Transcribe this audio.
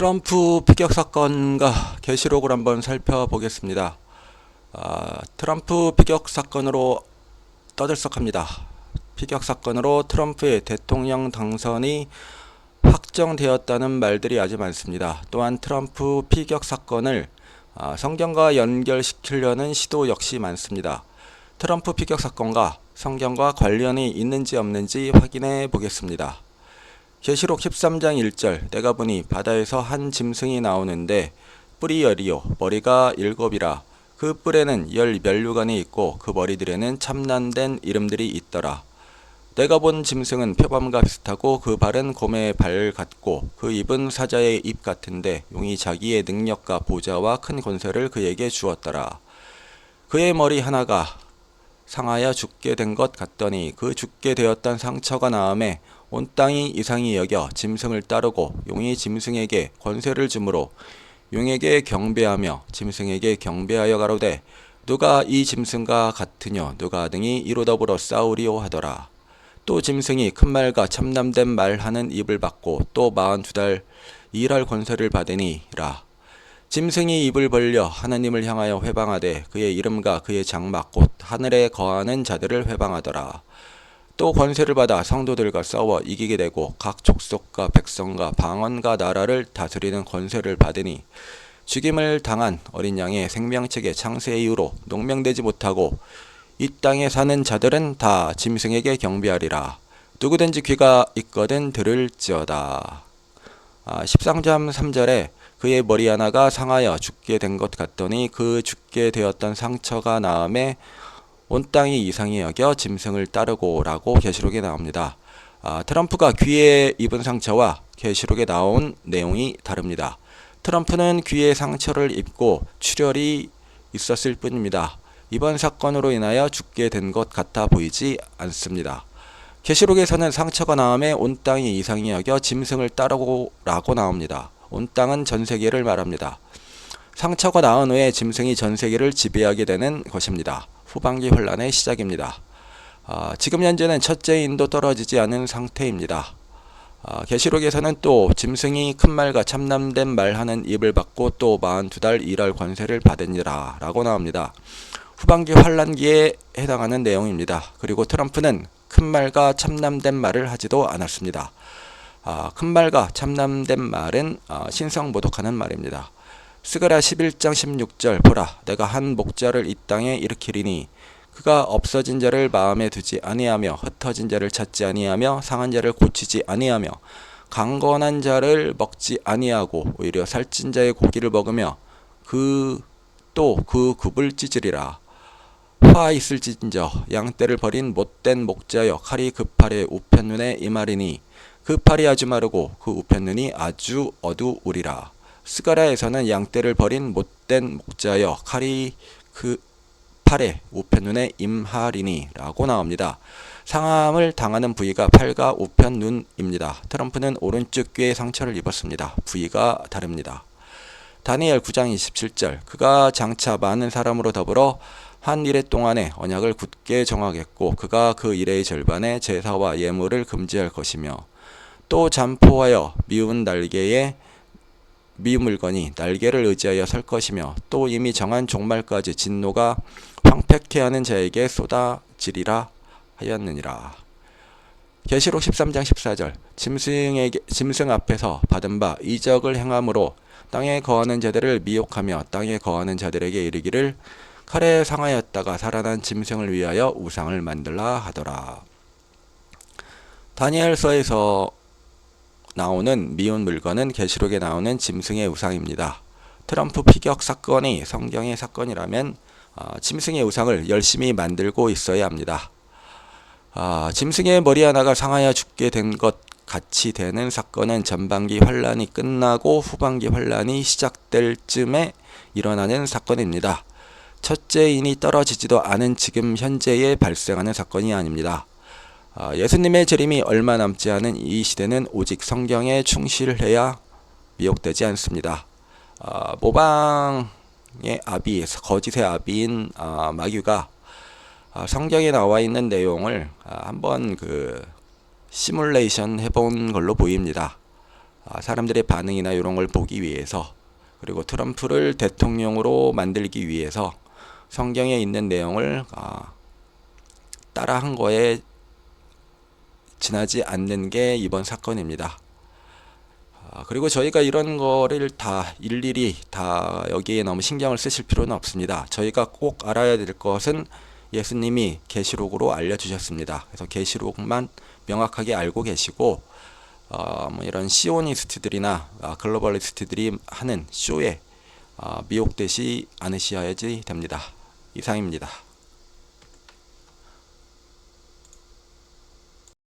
트럼프 피격 사건과 계시록을 한번 살펴보겠습니다. 아, 트럼프 피격 사건으로 떠들썩합니다. 피격 사건으로 트럼프의 대통령 당선이 확정되었다는 말들이 아주 많습니다. 또한 트럼프 피격 사건을 아, 성경과 연결시키려는 시도 역시 많습니다. 트럼프 피격 사건과 성경과 관련이 있는지 없는지 확인해 보겠습니다. 계시록 13장 1절 내가 보니 바다에서 한 짐승이 나오는데 뿔이 열이요. 머리가 일곱이라. 그 뿔에는 열 면류관이 있고 그 머리들에는 참난된 이름들이 있더라. 내가 본 짐승은 표범과 비슷하고 그 발은 곰의 발 같고 그 입은 사자의 입 같은데 용이 자기의 능력과 보좌와 큰 권세를 그에게 주었더라. 그의 머리 하나가 상하여 죽게 된 것 같더니 그 죽게 되었던 상처가 나음에 온 땅이 이상히 여겨 짐승을 따르고 용이 짐승에게 권세를 주므로 용에게 경배하며 짐승에게 경배하여 가로되 누가 이 짐승과 같으뇨? 누가 등이 이로 더불어 싸우리오 하더라. 또 짐승이 큰 말과 참남된 말하는 입을 받고 또 마흔 두 달 일할 권세를 받으니라. 짐승이 입을 벌려 하나님을 향하여 회방하되 그의 이름과 그의 장막 곧 하늘에 거하는 자들을 회방하더라. 또 권세를 받아 성도들과 싸워 이기게 되고 각 족속과 백성과 방언과 나라를 다스리는 권세를 받으니 죽임을 당한 어린 양의 생명책의 창세 이후로 농명되지 못하고 이 땅에 사는 자들은 다 짐승에게 경배하리라. 누구든지 귀가 있거든 들을지어다. 아, 13장 3절에 그의 머리 하나가 상하여 죽게 된 것 같더니 그 죽게 되었던 상처가 나음에 온 땅이 이상히 여겨 짐승을 따르고라고 계시록에 나옵니다. 아, 트럼프가 귀에 입은 상처와 계시록에 나온 내용이 다릅니다. 트럼프는 귀에 상처를 입고 출혈이 있었을 뿐입니다. 이번 사건으로 인하여 죽게 된 것 같아 보이지 않습니다. 계시록에서는 상처가 나음에 온 땅이 이상히 여겨 짐승을 따르고라고 나옵니다. 온 땅은 전 세계를 말합니다. 상처가 나은 후에 짐승이 전 세계를 지배하게 되는 것입니다. 후반기 혼란의 시작입니다. 아, 지금 현재는 첫째 인도 떨어지지 않은 상태입니다. 아, 계시록에서는 또 짐승이 큰 말과 참남된 말하는 입을 받고 또 마흔 두달 일할 권세를 받으니라 라고 나옵니다. 후반기 환란기에 해당하는 내용입니다. 그리고 트럼프는 큰 말과 참남된 말을 하지도 않았습니다. 아, 큰 말과 참남된 말은 아, 신성 모독하는 말입니다. 스가랴 11장 16절 보라 내가 한 목자를 이 땅에 일으키리니 그가 없어진 자를 마음에 두지 아니하며 흩어진 자를 찾지 아니하며 상한 자를 고치지 아니하며 강건한 자를 먹지 아니하고 오히려 살찐 자의 고기를 먹으며 그 또그 굽을 찢으리라 화 있을진저 양떼를 버린 못된 목자여 칼이 그 팔의 우편 눈에 임하리니 그 팔이 아주 마르고 그 우편 눈이 아주 어두우리라. 스가랴에서는 양떼를 버린 못된 목자여 칼이 그 팔에 우편눈에 임하리니라고 나옵니다. 상함을 당하는 부위가 팔과 우편눈입니다. 트럼프는 오른쪽 귀에 상처를 입었습니다. 부위가 다릅니다. 다니엘 9장 27절 그가 장차 많은 사람으로 더불어 한 일의 동안에 언약을 굳게 정하겠고 그가 그 일의 절반에 제사와 예물을 금지할 것이며 또 잠포하여 미운 날개에 미운 물건이 날개를 의지하여 설 것이며 또 이미 정한 종말까지 진노가 황폐케 하는 자에게 쏟아지리라 하였느니라. 계시록 13장 14절 짐승에게 짐승 앞에서 받은 바 이적을 행함으로 땅에 거하는 자들을 미혹하며 땅에 거하는 자들에게 이르기를 칼에 상하였다가 살아난 짐승을 위하여 우상을 만들라 하더라. 다니엘서에서 나오는 미운 물건은 계시록에 나오는 짐승의 우상입니다. 트럼프 피격 사건이 성경의 사건이라면 어, 짐승의 우상을 열심히 만들고 있어야 합니다. 아, 짐승의 머리 하나가 상하여 죽게 된 것 같이 되는 사건은 전반기 환란이 끝나고 후반기 환란이 시작될 쯤에 일어나는 사건입니다. 첫째 인이 떨어지지도 않은 지금 현재에 발생하는 사건이 아닙니다. 아, 예수님의 재림이 얼마 남지 않은 이 시대는 오직 성경에 충실해야 미혹되지 않습니다. 아, 모방의 아비, 거짓의 아비인 아, 마귀가 성경에 나와 있는 내용을 한번 그 시뮬레이션 해본 걸로 보입니다. 아, 사람들의 반응이나 이런 걸 보기 위해서 그리고 트럼프를 대통령으로 만들기 위해서 성경에 있는 내용을 아, 따라한 거에 지나지 않는 게 이번 사건입니다. 아, 그리고 저희가 이런 거를 다 일일이 다 여기에 너무 신경을 쓰실 필요는 없습니다. 저희가 꼭 알아야 될 것은 예수님이 계시록으로 알려주셨습니다. 그래서 계시록만 명확하게 알고 계시고 어, 뭐 이런 시오니스트들이나 아, 글로벌리스트들이 하는 쇼에 아, 미혹되지 않으셔야지 됩니다. 이상입니다.